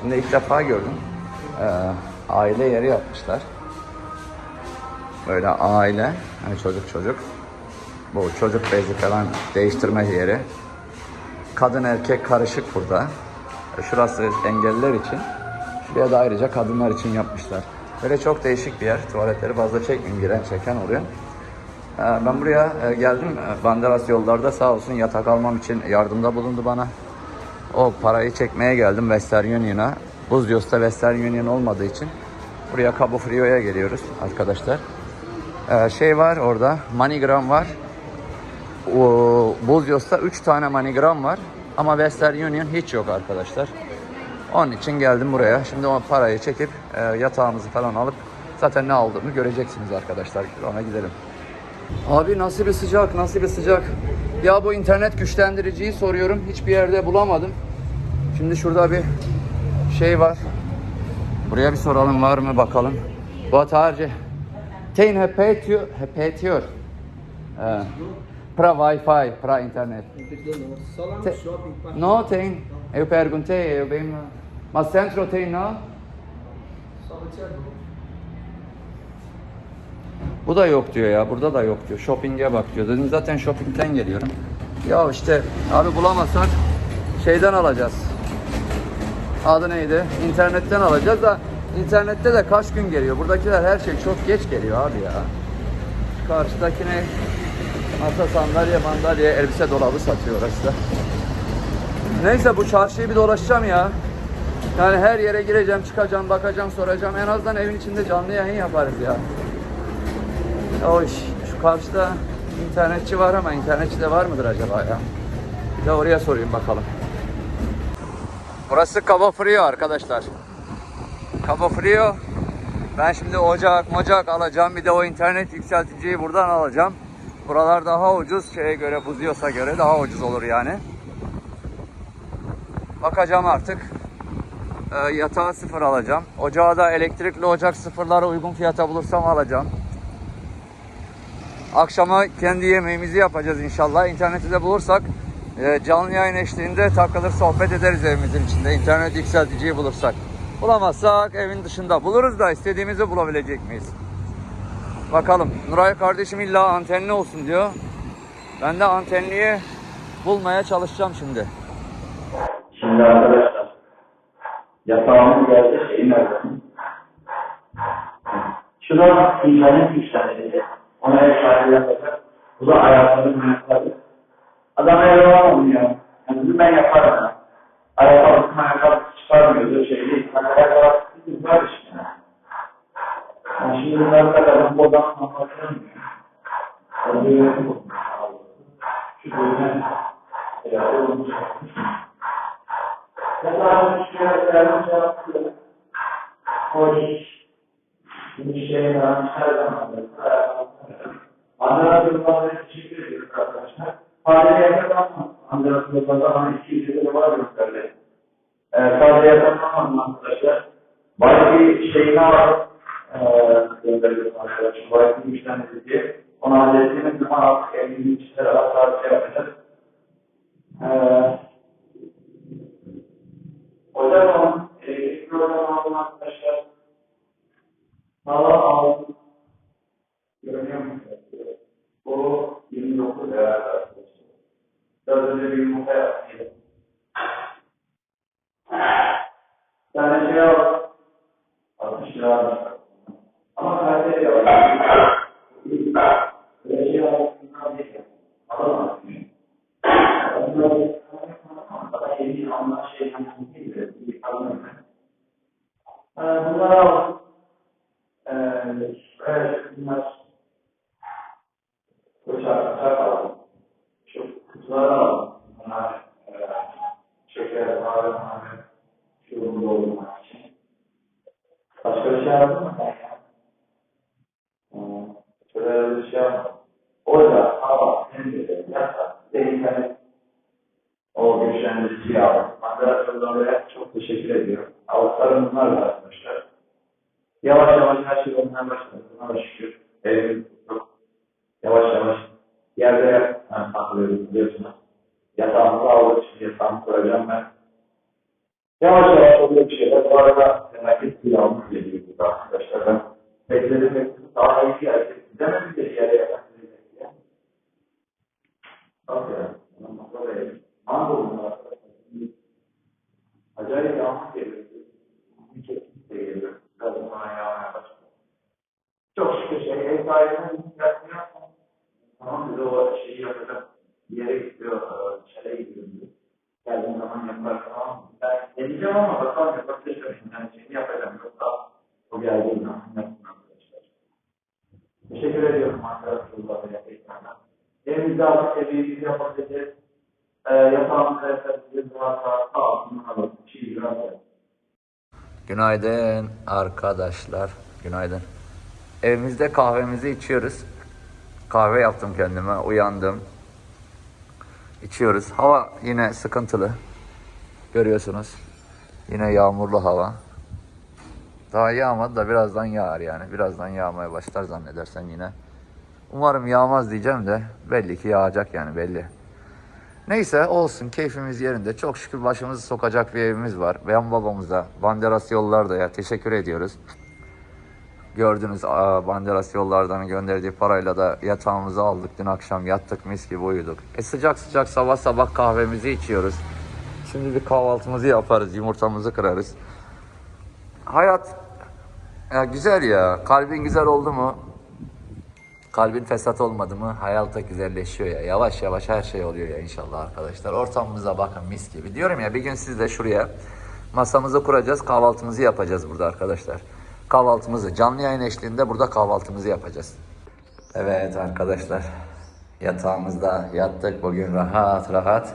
Şimdi ilk defa gördüm. Ee, aile yeri yapmışlar. Böyle aile, yani çocuk çocuk. Bu çocuk bezi falan değiştirme yeri. Kadın erkek karışık burada. E, Şurası engelliler için. Şuraya da ayrıca kadınlar için yapmışlar. Böyle çok değişik bir yer. Tuvaletleri fazla çekmeyeyim. Giren çeken oluyor. Ee, Ben buraya e, geldim. Ee, Banderas yollarda sağ olsun yatak almam için yardımda bulundu bana. O parayı çekmeye geldim Western Union'a. Buzyos'ta Western Union olmadığı için buraya Cabo Frio'ya geliyoruz arkadaşlar. Ee, şey var orada, MoneyGram var. O, Buzyos'ta 3 tane MoneyGram var. Ama Western Union hiç yok arkadaşlar. Onun için geldim buraya. Şimdi o parayı çekip e, yatağımızı falan alıp zaten ne aldığımı göreceksiniz arkadaşlar. Ona gidelim. Abi nasıl bir sıcak, nasıl bir sıcak. Ya bu internet güçlendiriciyi soruyorum. Hiçbir yerde bulamadım. Şimdi şurada bir şey var. Buraya bir soralım var mı bakalım. Boa tarde. Tem repetio, repetior. É, para Wi-Fi, para internet. Te-. No tem. Eu perguntei, eu bem. Mas centro tem não? Só. Bu da yok diyor ya. Burada da yok diyor. Shopping'e bak diyor. Dedim zaten shopping'den geliyorum. Ya işte abi bulamazsak şeyden alacağız. Adı neydi? İnternetten alacağız da internette de kaç gün geliyor. Buradakiler her şey çok geç geliyor abi ya. Karşıdaki ne? Masa sandalye mandalye elbise dolabı satıyor da. Neyse bu çarşıyı bir dolaşacağım ya. Yani her yere gireceğim, çıkacağım, bakacağım, soracağım. En azından evin içinde canlı yayın yaparız ya. Oy, şu karşıda internetçi var ama internetçi de var mıdır acaba ya? Bir de oraya sorayım bakalım. Burası Cabo Frio arkadaşlar. Cabo Frio. Ben şimdi ocak mocak alacağım. Bir de o internet yükselticiyi buradan alacağım. Buralar daha ucuz. Şeye göre, Buzios'a göre daha ucuz olur yani. Bakacağım artık. Ee, yatağı sıfır alacağım. Ocağı da elektrikli ocak sıfırlara uygun fiyata bulursam alacağım. Akşama kendi yemeğimizi yapacağız inşallah. İnterneti de bulursak e, canlı yayın eşliğinde takılır sohbet ederiz evimizin içinde. İnternet yükselticiyi bulursak. Bulamazsak evin dışında buluruz da istediğimizi bulabilecek miyiz? Bakalım. Nuray kardeşim illa antenli olsun diyor. Ben de antenliyi bulmaya çalışacağım şimdi. Şimdi arkadaşlar yatağımız geldi şeyin nerede? Şurada internet güçlendirdi. Ona ev sahibi yapacak. Bu da ayaklarını ayakları. Adam eve alamadı ya. Yani bunu ben yaparım ya. Ayakkabısını ayakkabısı çıkarmıyordu şey değil. Ben ayakkabısı var işte. Yani şimdi bunları da anlatıyorum ya. Onu yönetim Şu bölümden. Mesela şu yerlerden yaptı. Hoş. Bir şey var. Her zaman. Anlara durumlarda teşekkür ediyoruz arkadaşlar. Fare yakalanmaz. Anlara durumlarda bana iki yüzde var gösterdi. Ee, fare yakalanmaz arkadaşlar. Bayağı bir var. Ee, gönderiyoruz arkadaşlar. Bayağı bir güçlendirdi diye. Onu zaman artık 53 lira daha şey yapacağız. Ee, o zaman elektrik programı alan arkadaşlar hava alın. Görünüyor? Bu 29 lira arkadaşlar. Biraz önce bir yumurta yaptıydım. Tane şey al. 60 lira almış. Ama kaliteli var. Böyle şey al. Bundan değil. Alamazsın. Bunlar al. Evet, bunlar bıçak, bıçak al. Şu kutuları al. Bunlar şeker, kahve, kahve. Şurada doldurmak için. Başka bir şey aldın mı sen ya? Al. Orada hava, pencere, yatak, internet o güçlendirici aldım. Mandaratörlere çok teşekkür ediyorum. Avuklarım bunlar da arkadaşlar. Yavaş yavaş her şey olmaya başladı. Buna da şükür. Evimiz yok. Yavaş yavaş yerde yani, takılıyoruz biliyorsunuz. Yatağımızı aldık. Şimdi yatağımı koyacağım ben. Yavaş yavaş oluyor bir şeyler. Bu arada felaket yağmur geliyor burada arkadaşlar. Ben bekledim bekledim. Daha iyi gelecek. Demedim de yere yaklaştıracak diye. Bak ya. Böyle mango bunlar arkadaşlar. Acayip yağmur geliyor. Bir kesinlikle geliyor. Kadınlara yağmaya başladı. Çok şey ev sahibinin. Tamam bize o şeyi yapacak. Bir yere gidiyor. Çele gidiyor. diyor. Geldiğim zaman yapar tamam mı? Ben deneyeceğim ama bakalım yapabilirsem. Yani şeyini yapacağım. Yoksa o geldiğim zaman arkadaşlar. Teşekkür ediyorum arkadaşlar. Evimizde artık evimizi yapabileceğiz. Yatağımızda yapabileceğiz. Rahat rahat sağ olsun. Yapalım. Günaydın arkadaşlar. Günaydın. Evimizde kahvemizi içiyoruz. Kahve yaptım kendime. Uyandım. İçiyoruz. Hava yine sıkıntılı. Görüyorsunuz. Yine yağmurlu hava. Daha yağmadı da birazdan yağar yani. Birazdan yağmaya başlar zannedersen yine. Umarım yağmaz diyeceğim de belli ki yağacak yani belli. Neyse olsun keyfimiz yerinde. Çok şükür başımızı sokacak bir evimiz var. Ben babamıza, Banderas Yollarda'ya teşekkür ediyoruz. Gördünüz Banderas Yollardan'ın gönderdiği parayla da yatağımızı aldık. Dün akşam yattık mis gibi uyuduk. E sıcak sıcak sabah sabah kahvemizi içiyoruz. Şimdi bir kahvaltımızı yaparız, yumurtamızı kırarız. Hayat ya güzel ya. Kalbin güzel oldu mu Kalbin fesat olmadı mı hayat da güzelleşiyor ya. Yavaş yavaş her şey oluyor ya inşallah arkadaşlar. Ortamımıza bakın mis gibi. Diyorum ya bir gün siz de şuraya masamızı kuracağız. Kahvaltımızı yapacağız burada arkadaşlar. Kahvaltımızı canlı yayın eşliğinde burada kahvaltımızı yapacağız. Evet arkadaşlar. Yatağımızda yattık bugün rahat rahat.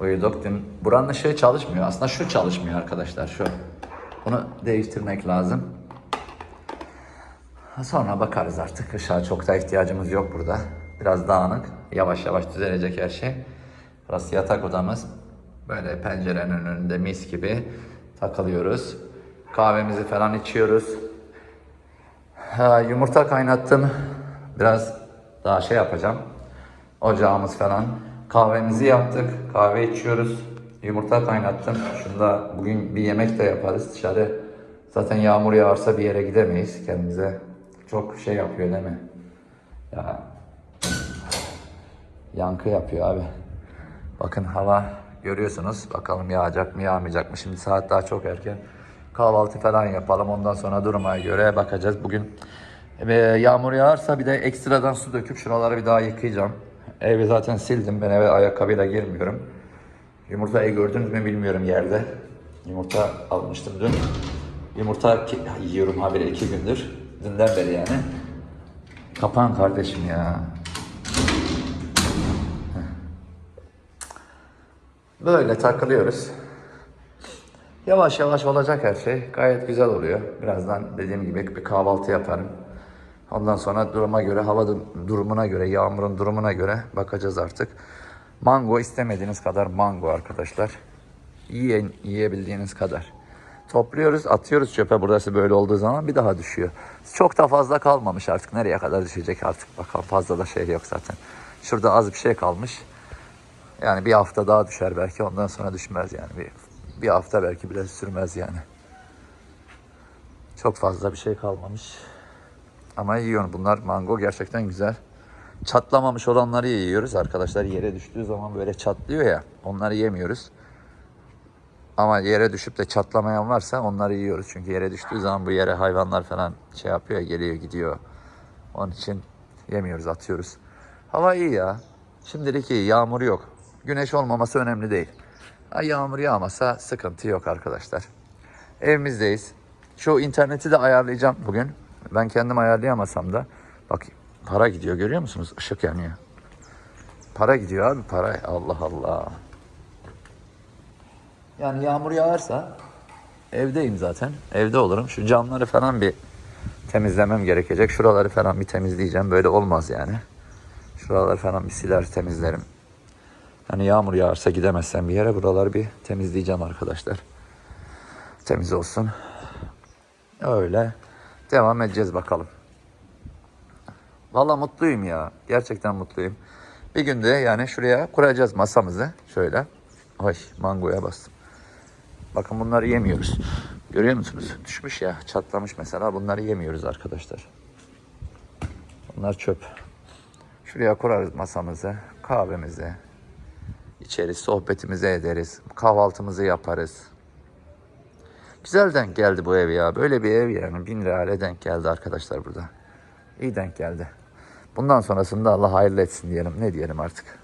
Uyuduk dün. Buranın ışığı çalışmıyor. Aslında şu çalışmıyor arkadaşlar şu. Bunu değiştirmek lazım. Sonra bakarız artık. Işığa çok da ihtiyacımız yok burada. Biraz dağınık. Yavaş yavaş düzelecek her şey. Burası yatak odamız. Böyle pencerenin önünde mis gibi takılıyoruz. Kahvemizi falan içiyoruz. Ha, yumurta kaynattım. Biraz daha şey yapacağım. Ocağımız falan. Kahvemizi yaptık. Kahve içiyoruz. Yumurta kaynattım. Şunda bugün bir yemek de yaparız dışarı. Zaten yağmur yağarsa bir yere gidemeyiz kendimize. Çok şey yapıyor değil mi? Ya yankı yapıyor abi. Bakın hava görüyorsunuz. Bakalım yağacak mı yağmayacak mı? Şimdi saat daha çok erken. Kahvaltı falan yapalım. Ondan sonra duruma göre bakacağız. Bugün e, yağmur yağarsa bir de ekstradan su döküp şuraları bir daha yıkayacağım. Evi zaten sildim. Ben eve ayakkabıyla girmiyorum. Yumurtayı gördünüz mü bilmiyorum yerde. Yumurta almıştım dün. Yumurta yiyorum habire iki gündür. Dünden beri yani. Kapan kardeşim ya. Böyle takılıyoruz. Yavaş yavaş olacak her şey. Gayet güzel oluyor. Birazdan dediğim gibi bir kahvaltı yaparım. Ondan sonra duruma göre, hava du- durumuna göre, yağmurun durumuna göre bakacağız artık. Mango istemediğiniz kadar mango arkadaşlar. Yiyin, yiyebildiğiniz kadar. Topluyoruz, atıyoruz çöpe burası böyle olduğu zaman bir daha düşüyor. Çok da fazla kalmamış artık. Nereye kadar düşecek artık bakalım. Fazla da şey yok zaten. Şurada az bir şey kalmış. Yani bir hafta daha düşer belki ondan sonra düşmez yani. Bir, bir hafta belki bile sürmez yani. Çok fazla bir şey kalmamış. Ama yiyorum bunlar mango gerçekten güzel. Çatlamamış olanları yiyoruz arkadaşlar. Yere düştüğü zaman böyle çatlıyor ya. Onları yemiyoruz. Ama yere düşüp de çatlamayan varsa onları yiyoruz. Çünkü yere düştüğü zaman bu yere hayvanlar falan şey yapıyor, geliyor gidiyor. Onun için yemiyoruz, atıyoruz. Hava iyi ya. Şimdilik iyi, yağmur yok. Güneş olmaması önemli değil. Ha, yağmur yağmasa sıkıntı yok arkadaşlar. Evimizdeyiz. Şu interneti de ayarlayacağım bugün. Ben kendim ayarlayamasam da. Bak para gidiyor görüyor musunuz? Işık yanıyor. Para gidiyor abi para. Allah Allah. Yani yağmur yağarsa evdeyim zaten. Evde olurum. Şu camları falan bir temizlemem gerekecek. Şuraları falan bir temizleyeceğim. Böyle olmaz yani. Şuraları falan bir siler temizlerim. Yani yağmur yağarsa gidemezsem bir yere buraları bir temizleyeceğim arkadaşlar. Temiz olsun. Öyle. Devam edeceğiz bakalım. Valla mutluyum ya. Gerçekten mutluyum. Bir günde yani şuraya kuracağız masamızı. Şöyle. Ay mangoya bastım. Bakın bunları yemiyoruz. Görüyor musunuz? Düşmüş ya, çatlamış mesela. Bunları yemiyoruz arkadaşlar. Bunlar çöp. Şuraya kurarız masamızı, kahvemizi. içeriz, sohbetimizi ederiz. Kahvaltımızı yaparız. Güzel denk geldi bu ev ya. Böyle bir ev yani. Bin reale denk geldi arkadaşlar burada. İyi denk geldi. Bundan sonrasında Allah hayırlı etsin diyelim. Ne diyelim artık.